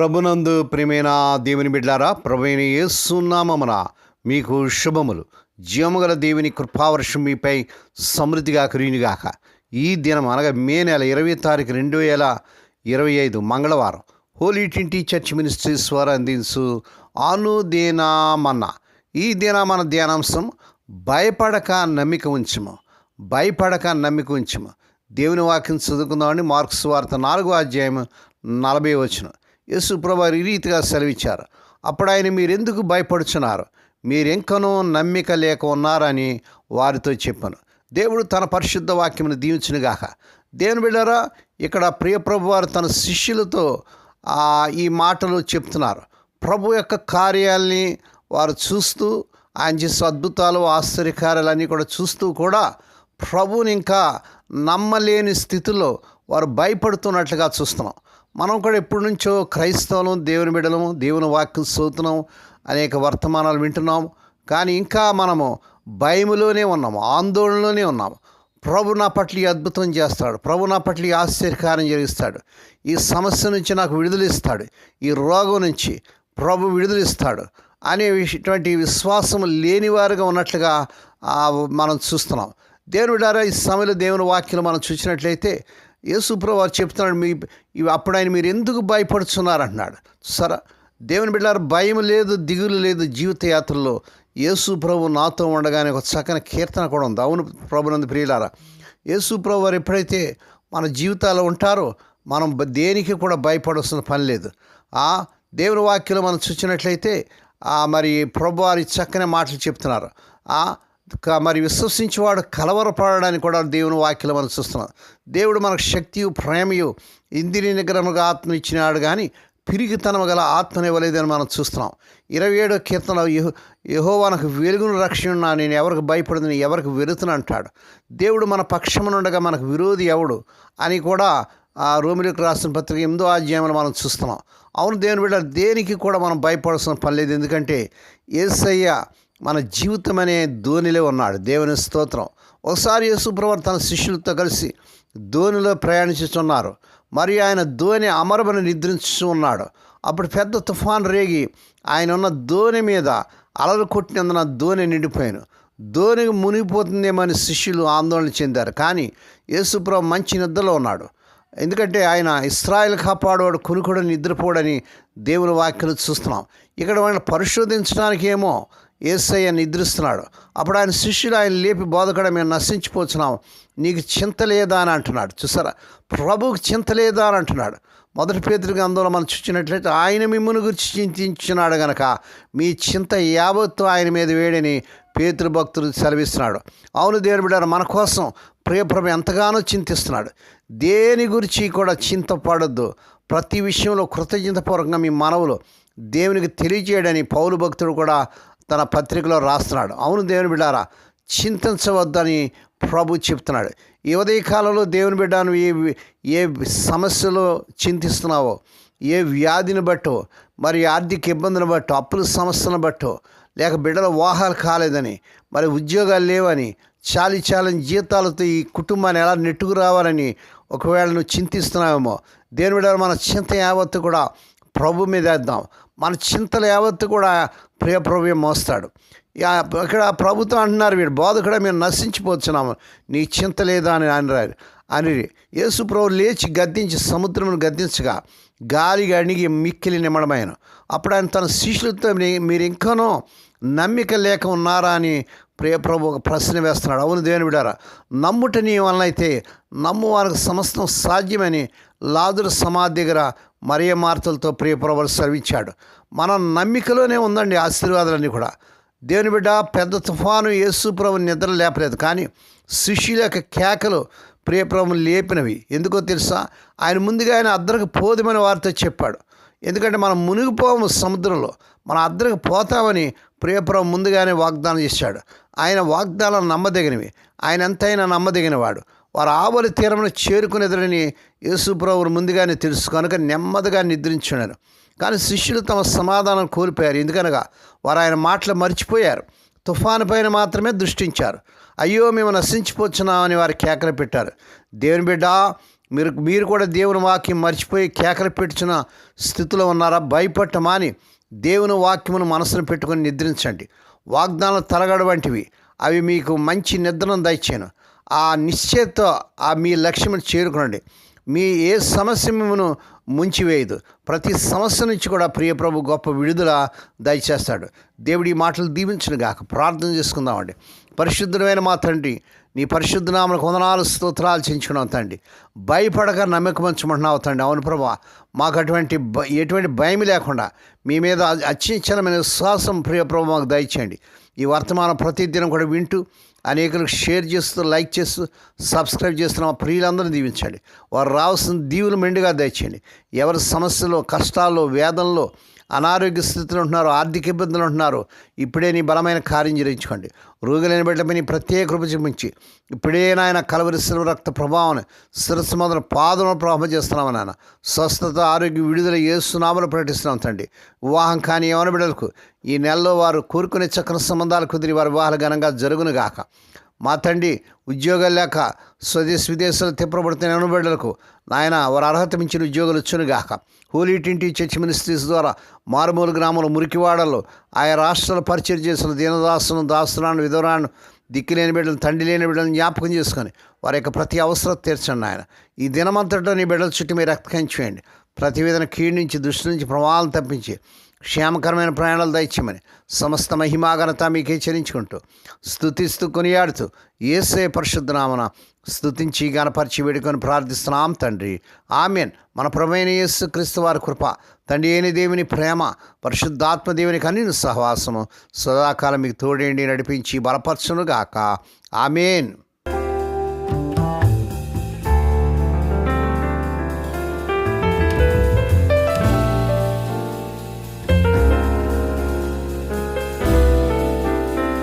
ప్రభునందు ప్రేమైన దేవుని బిడ్డారా ప్రభుని యేసునామమున మీకు శుభములు. జీవముగల దేవుని కృపావర్షం మీపై సమృద్ధిగా కురియునిగాక. ఈ దినం అనగా మే నెల ఇరవై తారీఖు రెండు వేల ఇరవై ఐదు మంగళవారం హోలీ ట్వంటీ చర్చ్ మినిస్ట్రీస్ వారు అందించు అనుదేనామన్న. ఈ దినమన ధ్యానాంశం భయపడక నమ్మిక ఉంచము. భయపడక నమ్మిక ఉంచము. దేవుని వాక్యం చదువుకుందామని మార్క్స్ వార్త నాలుగో అధ్యాయం నలభై వచ్చిన యేసు ప్రభు ఈ రీతిగా సెలవిచ్చారు. అప్పుడు ఆయన మీరెందుకు భయపడుచున్నారు? మీరెంకనో నమ్మిక లేక ఉన్నారని వారితో చెప్పాను. దేవుడు తన పరిశుద్ధ వాక్యమును దీవించునుగాక. దేవుని బిడ్డారా ఇక్కడ ప్రియప్రభు వారు తన శిష్యులతో ఈ మాటలు చెప్తున్నారు. ప్రభు యొక్క కార్యాలని వారు చూస్తూ ఆయన చేసే అద్భుతాలు ఆశ్చర్యకార్యాలన్నీ కూడా చూస్తూ కూడా ప్రభుని ఇంకా నమ్మలేని స్థితిలో వారు భయపడుతున్నట్లుగా చూస్తున్నాం. మనం కూడా ఎప్పటి నుంచో క్రైస్తవులం దేవుని బిడలము దేవుని వాక్యం సోతున్నాం అనేక వర్తమానాలు వింటున్నాం. కానీ ఇంకా మనము భయములోనే ఉన్నాము ఆందోళనలోనే ఉన్నాము. ప్రభు నా పట్ల అద్భుతం చేస్తాడు. ప్రభు నా పట్ల ఆశ్చర్యకారం జరిగిస్తాడు. ఈ సమస్య నుంచి నాకు విడుదలిస్తాడు ఈ రోగం నుంచి ప్రభు విడుదలిస్తాడు అనే ఇటువంటి విశ్వాసం లేనివారుగా ఉన్నట్లుగా మనం చూస్తున్నాం. దేవుని ఈ సమయంలో దేవుని వాక్యం మనం చూసినట్లయితే యేసుప్రభు వారు చెప్తున్నాడు మీ ఇవి అప్పుడు ఆయన మీరు ఎందుకు భయపడుతున్నారు అంటున్నాడు సరే దేవుని బిడ్డారు భయం లేదు దిగులు లేదు జీవిత యాత్రలో యేసు ప్రభు నాతో ఉండగానే ఒక చక్కని కీర్తన కూడా ఉంది. అవును ప్రభునందు ప్రియులారా యేసు ప్రభు వారు ఎప్పుడైతే మన జీవితాల్లో ఉంటారో మనం దేనికి కూడా భయపడాల్సిన పని లేదు. ఆ దేవుని వాక్యలో మనం చూసినట్లయితే మరి ప్రభు వారి చక్కని మాటలు చెప్తున్నారు. ఆ మరి విశ్వసించేవాడు కలవరపడడానికి కూడా దేవుని వాక్యలో మనం చూస్తున్నాం. దేవుడు మనకు శక్తియు ప్రేమయు ఇందిరి నిగ్రహముగా ఆత్మ ఇచ్చినాడు కానీ పిరిగితనము గల ఆత్మనివ్వలేదని మనం చూస్తున్నాం. ఇరవై ఏడో కీర్తనలో యహో నాకు వెలుగును రక్షణ నేను ఎవరికి భయపడదని ఎవరికి వెరుతును అంటాడు. దేవుడు మన పక్షమునుండగా మనకు విరోధి ఎవడు అని కూడా ఆ రోమిలకు రాసిన పత్రిక ఎనిమిదో అధ్యాయంలో మనం చూస్తున్నాం. అవును దేవుని బిడ్డ దేనికి కూడా మనం భయపడాల్సిన పని లేదు. ఎందుకంటే ఏసయ్య మన జీవితం అనే ధోనిలో ఉన్నాడు. దేవుని స్తోత్రం. ఒకసారి యేసుప్రవర్ తన శిష్యులతో కలిసి ధోనిలో ప్రయాణించుతున్నారు మరియు ఆయన ధోని అమరమని నిద్రించు ఉన్నాడు. అప్పుడు పెద్ద తుఫాన్ రేగి ఆయన ఉన్న ధోని మీద అలలు కొట్టినందున ధోని నిండిపోయాను. ధోనికి మునిగిపోతుందేమని శిష్యులు ఆందోళన చెందారు. కానీ యేసుప్రభు మంచి నిద్రలో ఉన్నాడు. ఎందుకంటే ఆయన ఇస్రాయల్ కాపాడవాడు కునుకుడు నిద్రపోడని దేవుని వాక్యలు చూస్తున్నాం. ఇక్కడ ఆయన పరిశోధించడానికి ఏమో ఏసయ్య నిద్రిస్తున్నాడు. అప్పుడు ఆయన శిష్యులు ఆయన లేపి బోధకడ మేము నశించిపోతున్నాం. నీకు చింత లేదా అని అంటున్నాడు. చూసారా? ప్రభువుకి చింత లేదా అని అంటున్నాడు. మొదటి పేదరికి అందులో మనం చూసినట్లయితే ఆయన మిమ్మల్ని గురించి చింతించినాడు గనక మీ చింత యావత్తు ఆయన మీద వేడని పేతృభక్తులు సెలవిస్తున్నాడు. అవును దేవుని బిడ్డారు మన కోసం ప్రియప్రభ ఎంతగానో చింతిస్తున్నాడు. దేని గురించి కూడా చింతపడద్దు. ప్రతి విషయంలో కృతజ్ఞతపూర్వకంగా మీ మనవులు దేవునికి తెలియజేయడని పౌలు భక్తుడు కూడా తన పత్రికలో రాస్తున్నాడు. అవును దేవుని బిడ్డారా చింతించవద్దని ప్రభు చెప్తున్నాడు. ఈ ఉదయ కాలంలో దేవుని బిడ్డను ఏ ఏ సమస్యలో చింతిస్తున్నావో ఏ వ్యాధిని బట్టో మరి ఆర్థిక ఇబ్బందులను బట్టో అప్పుల సమస్యను బట్టో లేక బిడ్డల వాహాలు కాలేదని మరి ఉద్యోగాలు లేవని చాలి చాలని జీతాలతో ఈ కుటుంబాన్ని ఎలా నెట్టుకు రావాలని ఒకవేళ నువ్వు చింతిస్తున్నావేమో దేవుని బిడ్డ మన చింత యావత్తు కూడా ప్రభు మీద వేద్దాం. మన చింతలు యావత్తు కూడా ప్రియ ప్రభు మోస్తాడు. ఇక్కడ ప్రభుత్వం అంటున్నారు వీడు బోధకుడ మేము నశించిపోతున్నాము. నీ చింత లేదా అని అన్నారు. అని యేసు ప్రభు లేచి గద్దించి సముద్రమును గద్దించగా గాలి అణిగి మిక్కిలి నిమ్మడమైన అప్పుడు ఆయన తన శిష్యులతో మీరు ఇంకానో నమ్మిక లేక ఉన్నారా అని ప్రియప్రభు ఒక ప్రశ్న వేస్తున్నాడు. అవును దేవుని విడారా నమ్ముట నీ వలన అయితే సమస్తం సాధ్యమని లాదురు సమాధి దగ్గర మరియ మార్తలతో ప్రియ ప్రభులు సెలవిచ్చాడు. మన నమ్మికలోనే ఉందండి ఆశీర్వాదాలన్నీ కూడా. దేవుని బిడ్డ పెద్ద తుఫాను యేసుప్రభు నిద్ర లేపలేదు. కానీ శిష్యుల యొక్క కేకలు ప్రియప్రభు లేపినవి. ఎందుకో తెలుసా? ఆయన ముందుగా ఆయన అద్దరికి పోదమని వారితో చెప్పాడు. ఎందుకంటే మనం మునిగిపోము సముద్రంలో. మనం అద్దరికి పోతామని ప్రియప్రభు ముందుగానే వాగ్దానం చేశాడు. ఆయన వాగ్దానాలు నమ్మదగినవి. ఆయన ఎంతైనా నమ్మదగినవాడు. వారు ఆవలి తీరమును చేరుకునేదని యేసుప్రభువు ముందుగానే తెలుసు. కనుక నెమ్మదిగా నిద్రించున్నారు కానీ శిష్యులు తమ సమాధానం కోల్పోయారు. ఎందుకనగా వారు ఆయన మాటలు మర్చిపోయారు. తుఫాను పైన మాత్రమే దృష్టించారు. అయ్యో మేము నశించిపోతున్నామని వారు కేకలు పెట్టారు. దేవుని బిడ్డ మీరు మీరు కూడా దేవుని వాక్యం మర్చిపోయి కేకలు పెట్టుచున్న స్థితిలో ఉన్నారా? భయపట్టమా అని దేవుని వాక్యమును మనసును పెట్టుకొని నిద్రించండి. వాగ్దానాలు తలగడ వంటివి. అవి మీకు మంచి నిద్రను దయచేను ఆ నిశ్చయతో ఆ మీ లక్ష్యమును చేరుకోండి మీ ఏ సమస్య మిమ్మను ముంచివేయదు. ప్రతి సమస్య నుంచి కూడా ప్రియ ప్రభు గొప్ప విడుదల దయచేస్తాడు. దేవుడి ఈ మాటలు దీవించను గాక. ప్రార్థన చేసుకుందామండి. పరిశుద్ధమైన మా తండ్రి నీ పరిశుద్ధ నామలకు వందనాలు స్తోత్రాలు చేయించుకున్నావు తండ్రి. భయపడక నమ్మకమంచమంటున్నావు తండ్రి. అవును ప్రభా మాకు అటువంటి ఎటువంటి భయం లేకుండా మీ మీద అత్యంచలమైన విశ్వాసం ప్రియప్రభు మాకు దయచేయండి. ఈ వర్తమానం ప్రతిదినం కూడా వింటూ అనేకులకు షేర్ చేస్తూ లైక్ చేస్తూ సబ్స్క్రైబ్ చేస్తున్న మా ప్రియులందరినీ దీవించండి. వారు రావాల్సిన దీవులు మెండుగా దయచేయండి. ఎవరి సమస్యలో కష్టాల్లో వేదనలో అనారోగ్య స్థితిలో ఉంటున్నారు ఆర్థిక ఇబ్బందులు ఉంటున్నారు. ఇప్పుడే నీ బలమైన కార్యం జరించుకోండి రోగులైన బిడ్డపై నీ ప్రత్యేక కృప చూపించి ఇప్పుడే నాయన కలవరి రక్త ప్రభావం శిరస్సు మొదలు పాదములు ప్రభావం చేస్తున్నాము నాన్న స్వస్థత ఆరోగ్య విడుదల ఏసునామలు ప్రకటిస్తున్నాం తండ్రి. వివాహం కాని యవన బిడ్డలకు ఈ నెలలో వారు కోరుకునే చక్కని సంబంధాలు కుదిరి వారి వివాహాలు ఘనంగా జరుగునుగాక మా తండ్రి ఉద్యోగాలు లేక స్వదేశ విదేశాలు తిప్పబడుతున్న అనుబడులకు నాయన వారు అర్హత మించిన ఉద్యోగాలు వచ్చునుగాక. హోలీ టింటి చర్చ్ మినిస్ట్రీస్ ద్వారా మారుమూల గ్రామంలో మురికివాడలు ఆయా రాష్ట్రాలు పరిచయం చేసిన దీనదాసును దాసులను విధురాను దిక్కు లేని బిడ్డలు తండ్రి లేని బిడ్డలను జ్ఞాపకం చేసుకొని వారి యొక్క ప్రతి అవసరం తీర్చండి ఆయన ఈ దినమంతటా నీ బిడ్డల చుట్టూ మీరు రక్తకంచేయండి ప్రతి ప్రతివేదన కీడు నుంచి దృష్టి నుంచి ప్రమాదాలు తప్పించి క్షేమకరమైన ప్రయాణాలు దయచేయమని సమస్త మహిమాఘనత మీకే చెల్లించుకుంటూ స్తుతిస్తూ కొనియాడుతూ ఏసే పరిశుద్ధనామన స్థుతించి గణపరిచి వేడుకొని ప్రార్థిస్తున్నాం తండ్రి. ఆమెన్. మన ప్రమేణ యేసు క్రీస్తు వారి కృప తండ్రి అయిన దేవుని ప్రేమ పరిశుద్ధాత్మ దేవుని కన్నీను సహవాసము సదాకాలం మీకు తోడేండి నడిపించి బలపరచునుగాక. ఆమెన్.